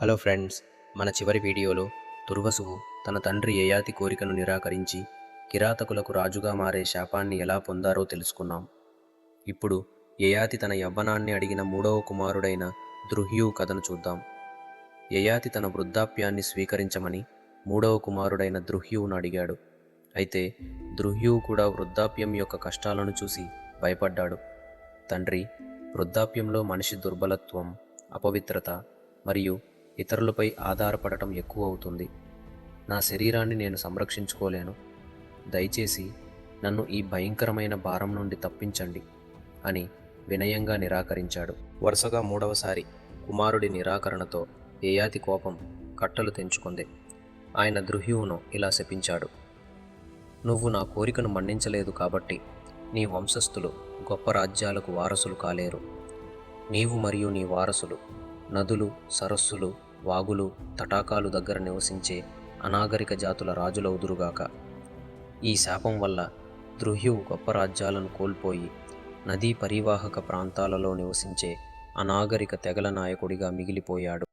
Hello friends మన చివరి వీడియోలో దుర్వసువు తన తండ్రి యయాతి కోరికను నిరాకరించి కిరాతకులకు రాజుగా మారే శాపాన్ని ఎలా పొందారో తెలుసుకున్నాం. ఇప్పుడు యయాతి తన యవ్వనాన్ని అడిగిన మూడవ కుమారుడైన దృహ్యు కథను చూద్దాం. యయాతి తన వృద్ధాప్యాన్ని స్వీకరించమని మూడవ కుమారుడైన దృహ్యువును అడిగాడు. అయితే దృహ్యు కూడా వృద్ధాప్యం యొక్క కష్టాలను చూసి భయపడ్డాడు. తండ్రి వృద్ధాప్యంలో మనిషి దుర్బలత్వం అపవిత్రత మరియు ఇతరులపై ఆధారపడటం ఎక్కువ అవుతుంది నా శరీరాన్ని నేను సంరక్షించుకోలేను. దయచేసి నన్ను ఈ భయంకరమైన భారం నుండి తప్పించండి అని వినయంగా నిరాకరించాడు. వరుసగా మూడవసారి కుమారుడి నిరాకరణతో ఏయాతి కోపం కట్టలు తెంచుకుంది. ఆయన దృహ్యువును ఇలా శపించాడు. నువ్వు నా కోరికను మన్నించలేదు కాబట్టి నీ వంశస్థులు గొప్ప రాజ్యాలకు వారసులు కాలేరు. నీవు మరియు నీ వారసులు నదులు సరస్సులు వాగులు తటాకాలు దగ్గర నివసించే అనాగరిక జాతుల రాజులవుదురుగాక. ఈ శాపం వల్ల ద్రుహ్యువు గొప్ప రాజ్యాలను కోల్పోయి నదీ పరివాహక ప్రాంతాలలో నివసించే అనాగరిక తెగల నాయకుడిగా మిగిలిపోయాడు.